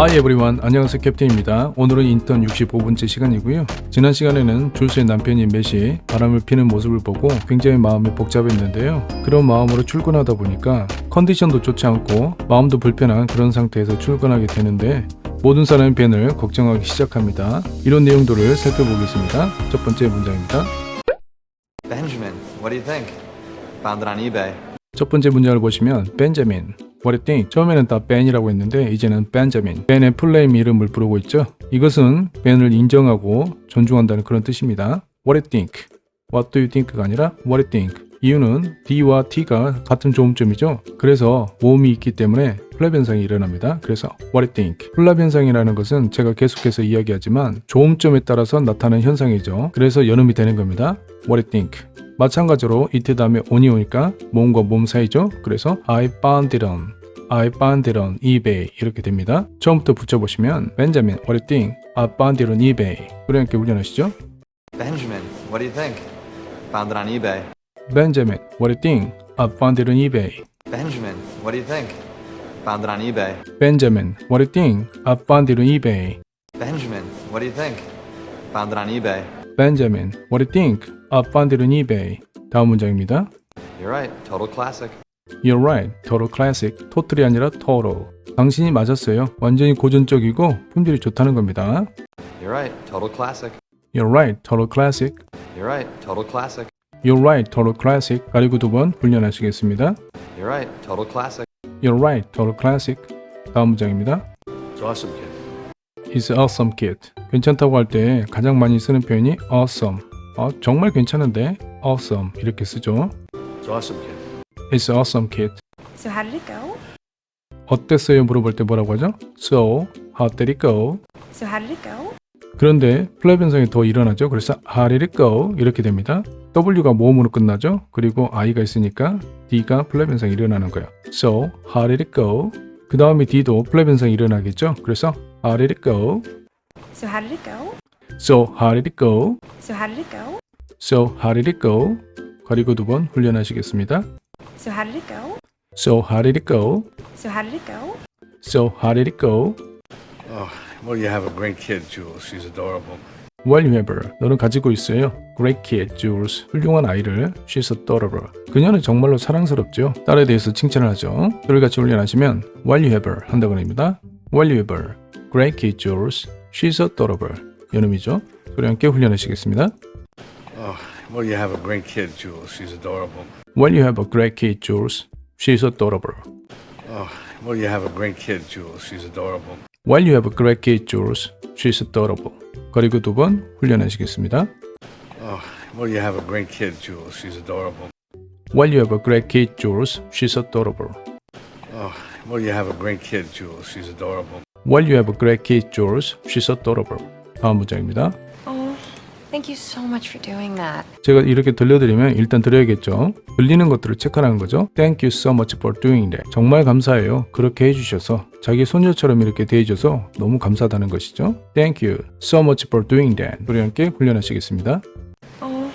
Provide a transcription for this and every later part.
하이 에브리원 안녕하세요. 캡틴입니다. 오늘은 인턴 65번째 시간이고요. 지난 시간에는 줄스의 남편인 매시 바람을 피는 모습을 보고 굉장히 마음이 복잡했는데요. 그런 마음으로 출근하다 보니까 컨디션도 좋지 않고 마음도 불편한 그런 상태에서 출근하게 되는데 모든 사람의 벤을 걱정하기 시작합니다. 이런 내용들을 살펴보겠습니다. 첫 번째 문장입니다. Benjamin, what do you think? Found it on eBay. 첫 번째 문장을 보시면 벤자민 Think? 처음에는 다 벤이라고 했는데 이제는 벤자민 벤의 풀네임 이름을 부르고 있죠 이것은 벤을 인정하고 존중한다는 그런 뜻입니다 What do you think? What do you think가 아니라 What do you think? 이유는 D와 T가 같은 조음점이죠 그래서 모음이 있기 때문에 플랍 현상이 일어납니다 그래서 What you think? 플랍 현상이라는 것은 제가 계속해서 이야기하지만 조음점에 따라서 나타나는 현상이죠 그래서 연음이 되는 겁니다 What you think? 마찬가지로 이때 다음에 on이 오니까 몸과 몸 사이죠. 그래서 I found it on, I found it on eBay 이렇게 됩니다. 처음부터 붙여보시면 Benjamin, what do you think? I found it on eBay. 우리 함께 훈련하시죠. Benjamin, what do you think? Found it on eBay. Benjamin, what do you think? I found it on eBay. Benjamin, what do you think? Found it on eBay. Benjamin, what do you think? I found it on eBay. Benjamin, what do you think? Found it on eBay. Benjamin, what do you think? I found it on eBay. 다음 문장입니다. You're right, total classic. You're right, total classic. 토틀이 아니라 total. 당신이 맞았어요. 완전히 고전적이고 품질이 좋다는 겁니다. You're right, total classic. You're right, total classic. You're right, total classic. You're right, total classic. 가리고 두 번 훈련하시겠습니다. You're right, total classic. You're right, total classic. 다음 문장입니다. It's awesome, kid. It's awesome kid. 괜찮다고 할 때 가장 많이 쓰는 표현이 awesome. 어, 정말 괜찮은데 awesome 이렇게 쓰죠. It's awesome, kid. It's awesome kid. So how did it go? 어땠어요? 물어볼 때 뭐라고 하죠? So, how did it go? So how did it go? 그런데 플랩 현상이 더 일어나죠. 그래서 how did it go? 이렇게 됩니다. W가 모음으로 끝나죠. 그리고 I가 있으니까 D가 플랩 현상이 일어나는 거예요. So, how did it go? 그 다음에 D도 플랩 현상이 일어나겠죠. 그래서 how did it go? So how did it go? So, how did it go? So how did it go? So, how did it go? 그리고 두 번 훈련하시겠습니다. So how did it go? So, how did it go? So how did it go? So, how did it go? Oh, well, you have a great kid, Jules. She's adorable. Well, you have her. 너는 가지고 있어요. Great kid, Jules. 훌륭한 아이를. She's adorable. 그녀는 정말로 사랑스럽죠. 딸에 대해서 칭찬을 하죠. 그를 같이 훈련하시면 Well, you have her 한다고 합니다. Well, you have her. Great kid, Jules. She's adorable. 연음이죠. 소리 함께 훈련하시겠습니다. Oh, well, you have a great kid, Jules. She's adorable. Well, you have a great kid, Jules. She's adorable. Oh, well, you have a great kid, Jules. She's adorable. Well, you have a great kid, Jules. She's adorable. 그리고 두 번 훈련하시겠습니다. Oh, well, you have a great kid, Jules. She's adorable. Well, you have a great kid, Jules. She's adorable. Oh, well, you have a great kid, Jules. She's adorable. Well, you have a great kid, Jules. She's adorable. 다음 문장입니다. Oh, thank you so much for doing that. 제가 이렇게 들려드리면 일단 드려야겠죠. 들리는 것들을 체크하는 거죠. Thank you so much for doing that. 정말 감사해요. 그렇게 해주셔서 자기 손녀처럼 이렇게 대해줘서 너무 감사하다는 것이죠. Thank you so much for doing that. 우리 함께 훈련하시겠습니다. Oh,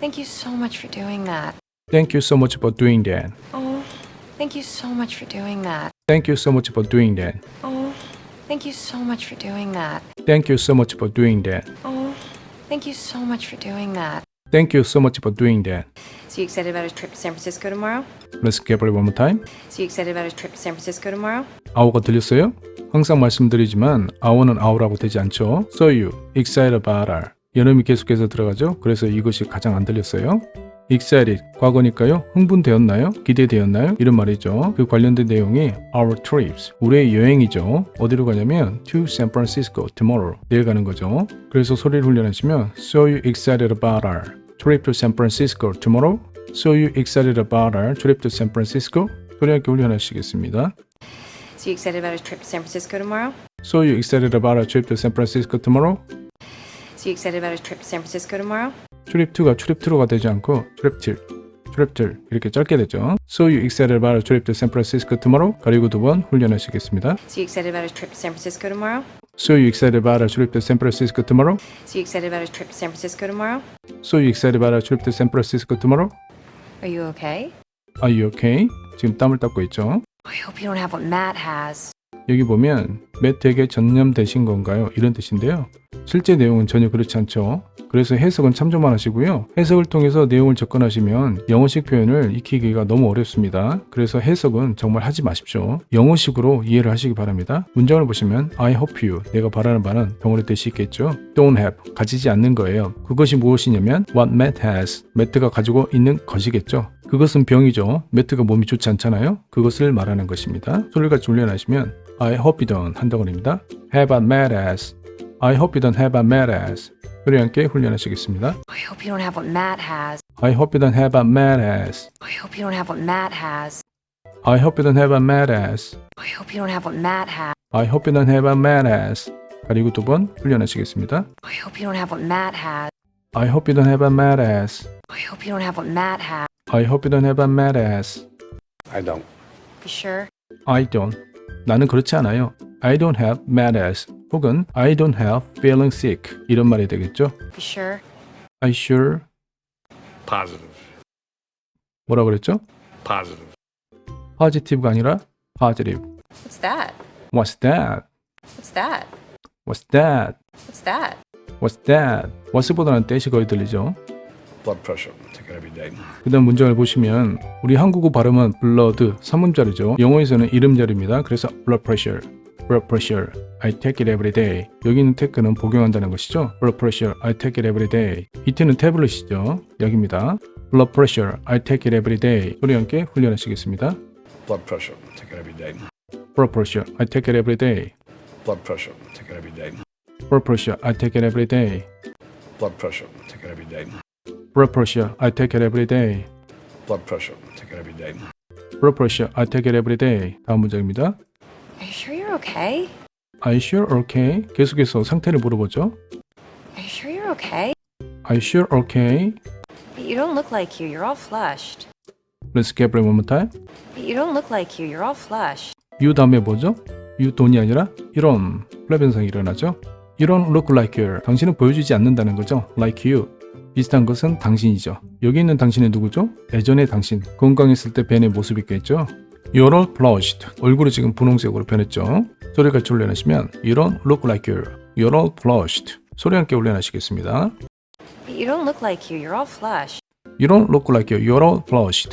thank you so much for doing that. Thank you so much for doing that. Oh, thank you so much for doing that. Thank you so much for doing that. Oh, thank you so much for doing that. Thank you so much for doing that. Oh, thank you so much for doing that. Thank you so much for doing that. So you excited about his trip to San Francisco tomorrow? Let's get it one more time. So you excited about his trip to San Francisco tomorrow? 아오가 들렸어요? 항상 말씀드리지만 아오는 아오라고 되지 않죠. So you excited about her. 연음이 계속해서 들어가죠. 그래서 이것이 가장 안 들렸어요. Excited 과거니까요. 흥분되었나요? 기대되었나요? 이런 말이죠. 그 관련된 내용이 our trips 우리의 여행이죠. 어디로 가냐면 to San Francisco tomorrow 내일 가는 거죠. 그래서 소리를 훈련하시면 so you excited about our trip to San Francisco tomorrow? So you excited about our trip to San Francisco? 소리 함께 훈련하시겠습니다. So you excited about his trip to San Francisco tomorrow? So you excited about our trip to San Francisco tomorrow? So you excited about his trip to San Francisco tomorrow? 트립 2가 트립 2로가 되지 않고 트립 2, 트립 2 이렇게 짧게 되죠. So you excited about our trip to San Francisco tomorrow? 가리고 두 번 훈련하시겠습니다. So you excited about his trip to San Francisco tomorrow? So you excited about our trip to San Francisco tomorrow? So you excited about his trip to San Francisco tomorrow? So you excited about our trip to San Francisco tomorrow? Are you okay? Are you okay? 지금 땀을 닦고 있죠. I hope you don't have what Matt has. 여기 보면 매트에게 전념되신 건가요? 이런 뜻인데요. 실제 내용은 전혀 그렇지 않죠. 그래서 해석은 참조만 하시고요. 해석을 통해서 내용을 접근하시면 영어식 표현을 익히기가 너무 어렵습니다. 그래서 해석은 정말 하지 마십시오. 영어식으로 이해를 하시기 바랍니다. 문장을 보시면 I hope you 내가 바라는 바는 덩어리 뜻이 있겠죠. Don't have 가지지 않는 거예요. 그것이 무엇이냐면 what Matt has 매트가 가지고 있는 것이겠죠. 그것은 병이죠. 매트가 몸이 좋지 않잖아요. 그것을 말하는 것입니다. 소리같이 훈련하시면 I hope you don't 한다고 합니다. Have a mad ass. I hope you don't have a mad ass. 소리 함께 훈련하시겠습니다. I hope you don't have what Matt has. I hope you don't have a mad ass. I hope you don't have what Matt has. I hope you don't have a mad ass. I hope you don't have what Matt has. I hope you don't have a mad ass. 그리고 두 번 훈련하시겠습니다. I hope you don't have what Matt has. I hope you don't have a mad ass. I hope you don't have what Matt has. I hope you don't have a mad ass. I don't. You sure? I don't. 나는 그렇지 않아요. I don't have mad ass. 혹은 I don't have feeling sick. 이런 말이 되겠죠. You sure? I sure Positive. 뭐라 그랬죠? Positive. positive가 아니라 positive. What's that? What's that? What's that? What's that? What's that? What's that? what's보다는 that이 거의 들리죠. Blood pressure. Take it every day. 그 다음 문장을 보시면 우리 한국어 발음은 blood 3문자리죠. 영어에서는 이름자리입니다. 그래서 blood pressure, blood pressure, I take it every day. 여기 있는 take는 복용한다는 것이죠. blood pressure, I take it every day. 이트는 태블릿이죠. 여기입니다. blood pressure, I take it every day. 소리 함께 훈련하시겠습니다. Blood pressure. Take it every day. blood pressure, I take it every day. Blood pressure. Take it every day. blood pressure, I take it every day. Blood pressure. Take it every day. Blood pressure, I take it every day. Blood pressure. Take it every day. blood pressure, I take it every day. 다음 문장입니다. Are you sure you're okay? Are you sure okay? 계속해서 상태를 물어보죠. Are you sure you're okay? Are you sure okay? But you don't look like you. You're all flushed. Let's get it one more time. But you don't look like you. You're all flushed. You 다음에 뭐죠? You 돈이 아니라 이런 플랩 현상이 일어나죠. You don't look like you. 당신은 보여주지 않는다는 거죠. Like you. 비슷한 것은 당신이죠. 여기 있는 당신은 누구죠? 예전의 당신. 건강했을 때 벤의 모습이겠죠. You're all flushed. 얼굴이 지금 분홍색으로 변했죠. 소리 같이 훈련하시면 You don't look like you. You're all flushed. 소리 함께. But you don't look like you. You're all flushed. You don't look like you. You're all flushed.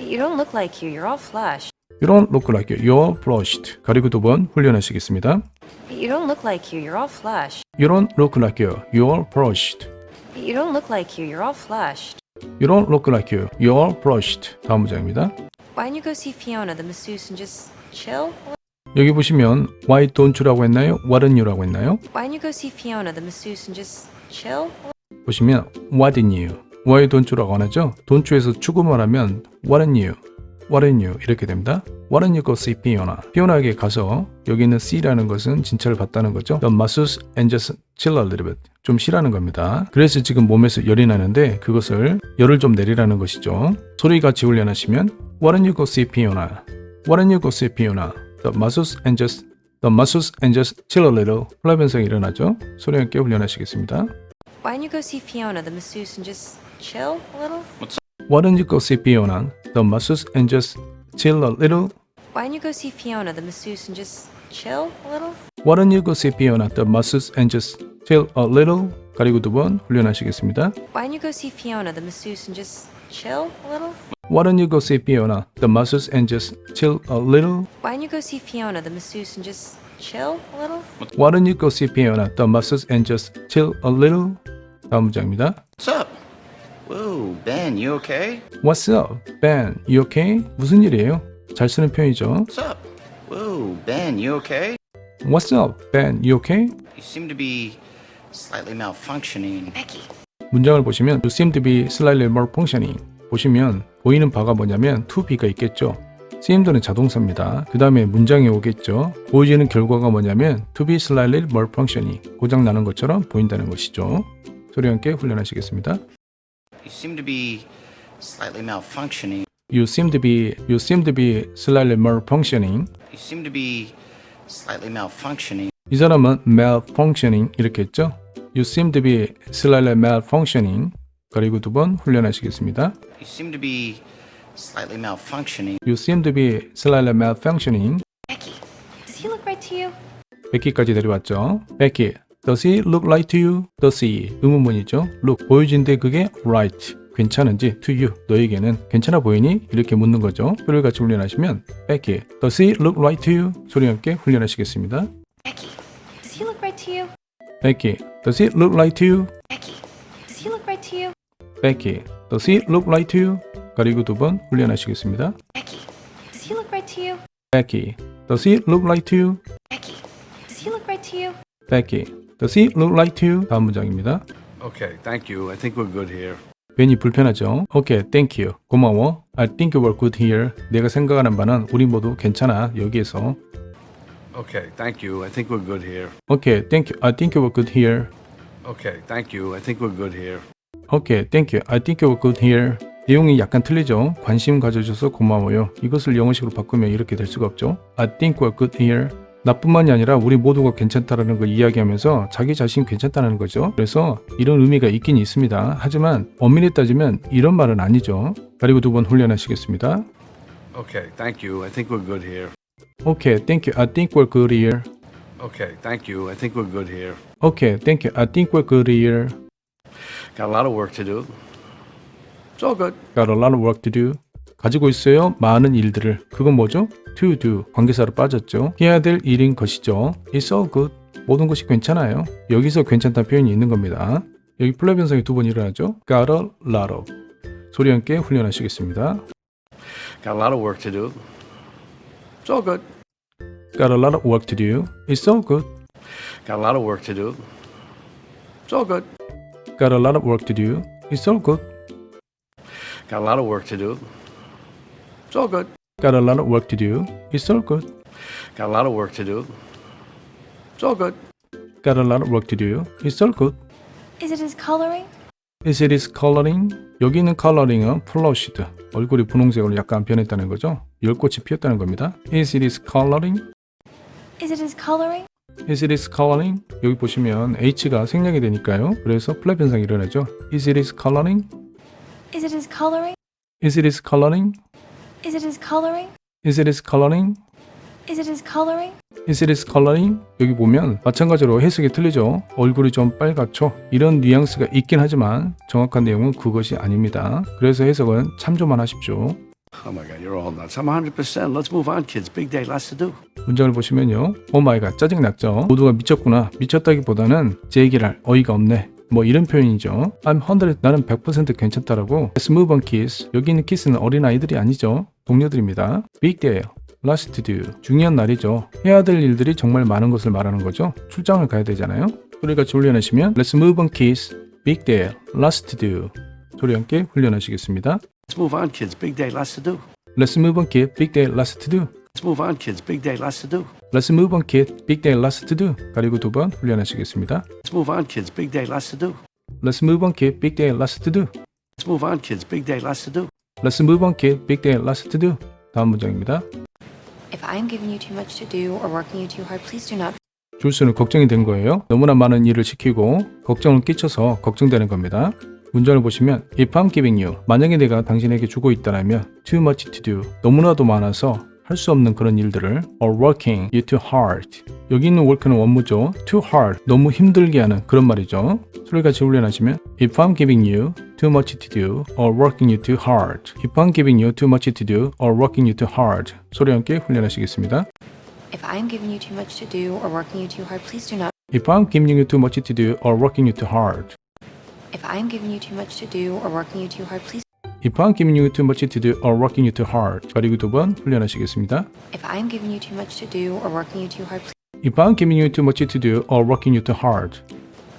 You don't look like you. You're all flushed. You don't look like you. You're flushed. 가리고 두 번 훈련하시겠습니다. You don't look like you. You're all flushed. You don't look like you. You're flushed. You don't look like you. You're all flushed. You don't look like you. You're flushed. 다음 문장입니다. Why don't you go see Fiona, the masseuse, and just chill? 여기 보시면 why don't you라고 했나요? why don't you라고 했나요? Why don't you go see Fiona, the masseuse, and just chill? 보시면 why didn't you? why don't you라고 안 하죠? don't you에서 추구만 하면 why didn't you? why didn't you? 이렇게 됩니다. why don't you go see Fiona? 피오나에게 가서 여기 있는 see라는 것은 진찰을 받다는 거죠. The masseuse and just chill a little bit. 좀 쉬라는 겁니다. 그래서 지금 몸에서 열이 나는데 그것을 열을 좀 내리라는 것이죠. 소리같이 훈련하시면 Why don't you go see Fiona? Why don't you go see Fiona? The masseuse and just The masseuse and just chill a little. 플랍 현상이 일어나죠. 소리 함께 훈련하시겠습니다. Why don't you go see Fiona, the masseuse, and just chill a little? Why don't you go see Fiona? The masseuse and just chill a little. Why don't you go see Fiona, the masseuse, and just chill a little? Why don't you go see Fiona? The masseuse and just chill a little. 가리고 두 번 훈련하시겠습니다. Why don't you go see Fiona, the masseuse, and just chill a little? Why don't you go see Fiona? The masseuse and just chill a little. Why don't you go see Fiona, the masseuse, and just chill a little? Why don't you go see Fiona? The masseuse and just chill a little. 다음 문장입니다. What's up? Whoa, Ben, you okay? What's up, Ben? You okay? 무슨 일이에요? 잘 쓰는 표현이죠. What's up? Whoa, Ben, you okay? What's up, Ben? You okay? You seem to be slightly malfunctioning. Becky. 문장을 보시면 You seem to be slightly malfunctioning. 보시면 보이는 바가 뭐냐면 to be가 있겠죠. seem도는 자동사입니다. 그 다음에 문장에 오겠죠. 보여지는 결과가 뭐냐면 to be slightly malfunctioning. 고장 나는 것처럼 보인다는 것이죠. 소리 함께 훈련하시겠습니다. You seem to be slightly malfunctioning. You seem to be you seem to be slightly malfunctioning. You seem to be slightly malfunctioning. 이 사람은 malfunctioning 이렇게 했죠. You seem to be slightly malfunctioning. 그리고 두 번 훈련하시겠습니다. You seem to be slightly malfunctioning. You seem to be slightly malfunctioning. Becky, does he look right to you? 베키까지 내려왔죠. 베키, does he look like to you? does he 의문문이죠. look 보여진데 그게 right 괜찮은지 to you 너에게는 괜찮아 보이니? 이렇게 묻는 거죠. 소리를 같이 훈련하시면 베키, does he look right to you? 소리와 함께 훈련하시겠습니다. Becky, does he look right to you? 베키, does he look like to you? Becky, does he look right to you? 베키, does he look like to you? 가리고 두 번 훈련하시겠습니다. Becky, does he look right to you? 베키, does he look like to you? Becky, does he look right to you? 베키, does he look like to you? 다음 문장입니다. Okay, thank you. I think we're good here. 괜히 불편하죠. 오케이, thank you. 고마워. I think were good here. 내가 생각하는 바는 우리 모두 괜찮아. 여기에서. Okay, thank you. I think we're good here. 오케이, thank you. I think were good here. Okay, thank you. I think we're good here. 오케이, thank you. I think were good here. 내용이 약간 틀리죠. 관심 가져줘서 고마워요. 이것을 영어식으로 바꾸면 이렇게 될 수가 없죠. I think we're good here. 나뿐만이 아니라 우리 모두가 괜찮다라는 걸 이야기하면서 자기 자신 괜찮다는 거죠. 그래서 이런 의미가 있긴 있습니다. 하지만 엄밀히 따지면 이런 말은 아니죠. 그리고 두 번 훈련하시겠습니다. Okay, thank you. I think we're good here. 오케이, thank you. I think we're good here. Okay, thank you. I think we're good here. 오케이, thank you. I think we're good here. Got a lot of work to do. It's all good. Got a lot of work to do. 가지고 있어요. 많은 일들을. 그건 뭐죠? To do. 관계사로 빠졌죠. 해야 될 일인 것이죠. It's all good. 모든 것이 괜찮아요. 여기서 괜찮다는 표현이 있는 겁니다. 여기 플레 변성이 두 번 일어나죠. Got a lot of. 소리 함께 훈련하시겠습니다. Got a lot of work to do. It's all good. Got a lot of work to do. It's all good. Got a lot of work to do. It's all good. Got a lot of work to do. It's all good. Got a lot of work to do. It's all good. Got a lot of work to do. It's all good. Got a lot of work to do. It's all good. Got a lot of work to do. It's all good. Is it his coloring? Is it is coloring? 여기 있는 coloring은 flushed. 얼굴이 분홍색으로 약간 변했다는 거죠. 열꽃이 피었다는 겁니다. Is it is coloring? Is it his coloring? Is it is coloring? 여기 보시면 H가 생략이 되니까요. 그래서 플랫 현상이 일어나죠. Is it is coloring? Is it his coloring? Is it is coloring? Is it his coloring? Is it is coloring? Is it his coloring? Is it is coloring? 여기 보면 마찬가지로 해석이 틀리죠. 얼굴이 좀 빨갛죠. 이런 뉘앙스가 있긴 하지만 정확한 내용은 그것이 아닙니다. 그래서 해석은 참조만 하십시오. Oh my God, you're all nuts. I'm 100%. Let's move on, kids. Big day, lots to do. 문장을 보시면요. 오 마이 갓 짜증났죠. 모두가 미쳤구나. 미쳤다기보다는 제 얘기를 할 어이가 없네. 뭐 이런 표현이죠. I'm 100 나는 100% 괜찮다라고. Let's move on kiss. 여기 있는 키스는 어린아이들이 아니죠. 동료들입니다. Big day. Last to do. 중요한 날이죠. 해야 될 일들이 정말 많은 것을 말하는 거죠. 출장을 가야 되잖아요. 소리가 훈련하시면 Let's move on kiss. Big day. Last to do. 소리 함께 훈련하시겠습니다. Let's move on, kids. Big day, lots to do. Let's move on kid. Big day. Last to do. Let's move on, kids. Big day, lots to do. Let's move on kid. Big day. Last to do. 가리고 두 번 훈련하시겠습니다. Let's move on, kids. Big day, lots to do. Let's move on kid. Big day. Last to do. Let's move on, kids. Big day, lots to do. Let's move on kid. Big day. Last to do. 다음 문장입니다. If I am giving you too much to do or working you too hard, please do not 줄수는 걱정이 된 거예요. 너무나 많은 일을 시키고 걱정을 끼쳐서 걱정되는 겁니다. 문장을 보시면 If I'm giving you 만약에 내가 당신에게 주고 있다라면 too much to do 너무나도 많아서 할 수 없는 그런 일들을 or working you too hard 여기 있는 work는 원무죠. too hard 너무 힘들게 하는 그런 말이죠. 소리 같이 훈련하시면 If I'm giving you too much to do or working you too hard If I'm giving you too much to do or working you too hard 소리와 함께 훈련하시겠습니다. If I am giving you too much to do or working you too hard, please do not If I'm giving you too much to do or working you too hard If I am giving you too much to do or working you too hard, please If I'm giving you too much to do or working you too hard. 가리고 두 번 훈련하시겠습니다. If I am giving you too much to do or working you too hard, please If I'm giving you too much to do or working you too hard.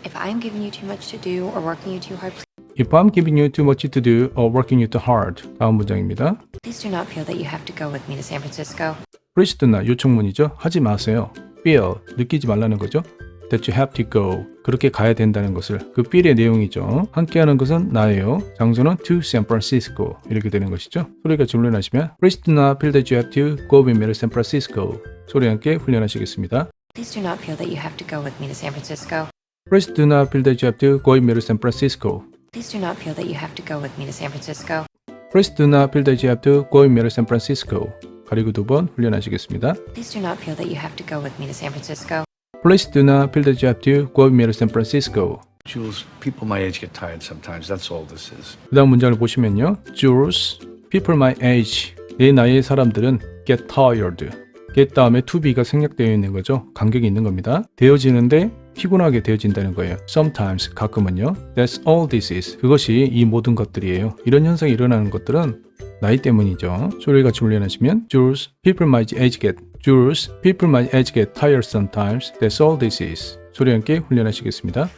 If I am giving you too much to do or working you too hard, please If I'm giving you too much to do or working you too hard. 다음 문장입니다. Please do not feel that you have to go with me to San Francisco. Please do not 요청문이죠. 하지 마세요. Feel 느끼지 말라는 거죠. That you have to go 그렇게 가야 된다는 것을 그 feel의 내용이죠. 함께하는 것은 나예요. 장소는 to San Francisco 이렇게 되는 것이죠. 소리가 훈련하시면 Please do not feel that you have to go with me to San Francisco. 소리 함께 훈련하시겠습니다. Please do not feel that you have to go with me to San Francisco. Please do not feel that you have to go with me to San Francisco. Please do not feel that you have to go with me to San Francisco. Please do not feel that you have to go with me to San Francisco. 가리고 두 번 훈련하시겠습니다. Please do not feel that you have to go with me to San Francisco. Please do not go with me to San Francisco. Jules, people my age get tired sometimes. That's all this is. 그 다음 문장을 보시면요. Jules, people my age. 내 나이의 사람들은 get tired. get 다음에 to be가 생략되어 있는 거죠. 간격이 있는 겁니다. 되어지는데 피곤하게 되어진다는 거예요. Sometimes, 가끔은요. That's all this is. 그것이 이 모든 것들이에요. 이런 현상이 일어나는 것들은 나이 때문이죠. 소리를 같이 훈련하시면 Jules, people my age get. Jules, people my age get tired sometimes. That's all this is. 소리 함께 훈련하시겠습니다.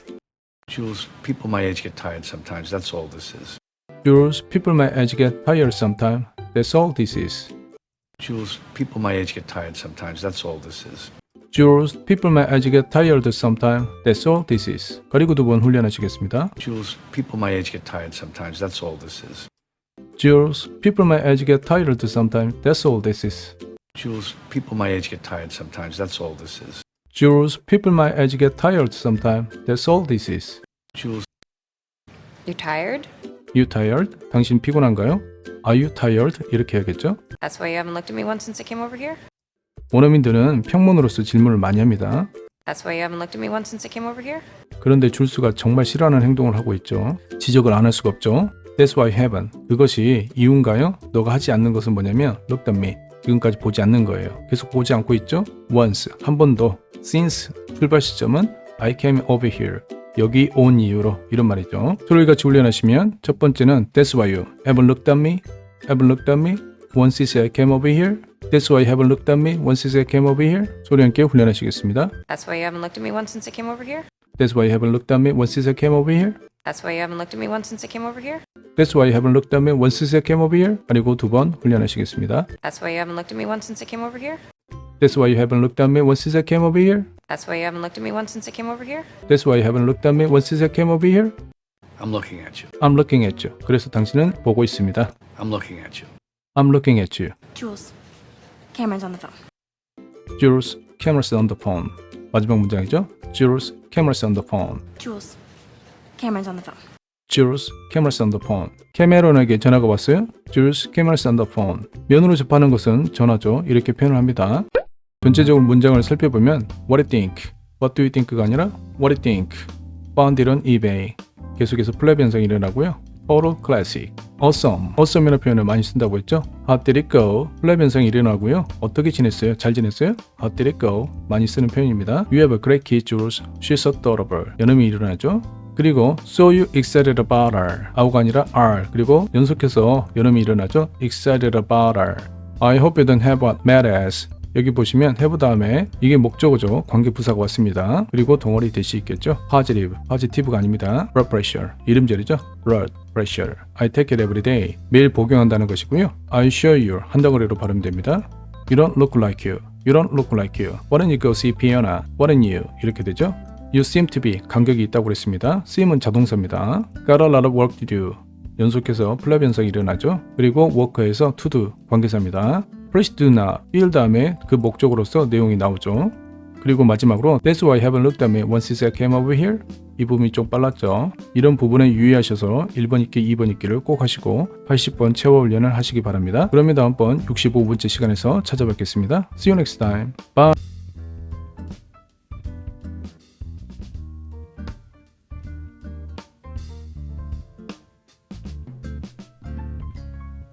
Jules, people my age get tired sometimes. That's all this is. Jules, people my age get tired sometimes. That's all this is. Jules, people my age get tired sometimes. That's all this is. Jules, people my age get tired sometimes. That's all this is. 그리고 두 번 훈련하시겠습니다. Jules, people my age get tired sometimes. That's all this is. Jules, people my age get tired sometimes. That's all this is. Jules, people my age get tired sometimes. That's all this is. Jules, people my age get tired sometimes. That's all this is. Jules, You're tired? You tired? 당신 피곤한가요? Are you tired? 이렇게 해야겠죠? That's why you haven't looked at me once since I came over here? 원어민들은 평문으로서 질문을 많이 합니다. That's why you haven't looked at me once since I came over here? 그런데 줄수가 정말 싫어하는 행동을 하고 있죠. 지적을 안 할 수가 없죠. That's why you haven't. 그것이 이유인가요? 너가 하지 않는 것은 뭐냐면 look at me. 지금까지 보지 않는 거예요. 계속 보지 않고 있죠? Once. 한 번 더. Since. 출발 시점은 I came over here. 여기 온 이유로 이런 말이죠. 소리를 같이 훈련하시면 첫 번째는 That's why you haven't looked at me. Haven't looked at me. Once since I came over here. That's why you haven't looked at me. Once since I came over here. 소리 함께 훈련하시겠습니다. That's why you haven't looked at me once since I came over here? That's why you haven't looked at me. Once since I came over here. That's why you haven't looked at me once since I came over here? That's why you haven't looked at me once since I came over here. 그리고 두 번 훈련하시겠습니다. That's why you haven't looked at me once since I came over here? That's why you haven't looked at me once since I came over here. That's why you haven't looked at me once since I came over here? That's why you haven't looked at me once since I came over here. I'm looking at you. I'm looking at you. 그래서 당신은 보고 있습니다. I'm looking at you. I'm looking at you. Jules, Cameron's on the phone. Jules, cameras on the phone. 마지막 문장이죠. Jules, cameras on the phone. Jules, Cameron's on the phone. Jules, cameras on the phone. 캐메론에게 전화가 왔어요. Jules, cameras on the phone. 면으로 접하는 것은 전화죠. 이렇게 표현을 합니다. 전체적으로 문장을 살펴보면 What do you think? What do you think가 아니라 What do you think? Found it on eBay. 계속해서 플랩 현상이 일어나고요. Photo classic. Awesome. Awesome이라는 표현을 많이 쓴다고 했죠. How did it go? 플랩 현상이 일어나고요. 어떻게 지냈어요? 잘 지냈어요? How did it go? 많이 쓰는 표현입니다. You have a great kid, Jules. She's adorable. 연음이 일어나죠. 그리고 so you excited about her 아우가 아니라 are 그리고 연속해서 연음이 일어나죠 excited about her I hope you don't have a mad ass 여기 보시면 have 다음에 이게 목적어죠 관계 부사가 왔습니다 그리고 동어리 대시 있겠죠 positive positive가 아닙니다 blood pressure 이름절이죠 blood pressure I take it every day 매일 복용한다는 것이고요 I assure you 한 덩어리로 발음됩니다 You don't look like you You don't look like you Why don't you go see Fiona Why don't you 이렇게 되죠 You seem to be 간격이 있다고 그랬습니다. seem은 자동사입니다. Got a lot of work to do. 연속해서 플랩 현상이 일어나죠. 그리고 work에서 to do 관계사입니다. Please do not feel 다음에 그 목적으로서 내용이 나오죠. 그리고 마지막으로 That's why I haven't looked me once I came over here. 이 부분이 좀 빨랐죠. 이런 부분에 유의하셔서 1번 읽기, 2번 읽기를 꼭 하시고 80번 채워 훈련을 하시기 바랍니다. 그러면 다음번 65번째 시간에서 찾아뵙겠습니다. See you next time. Bye.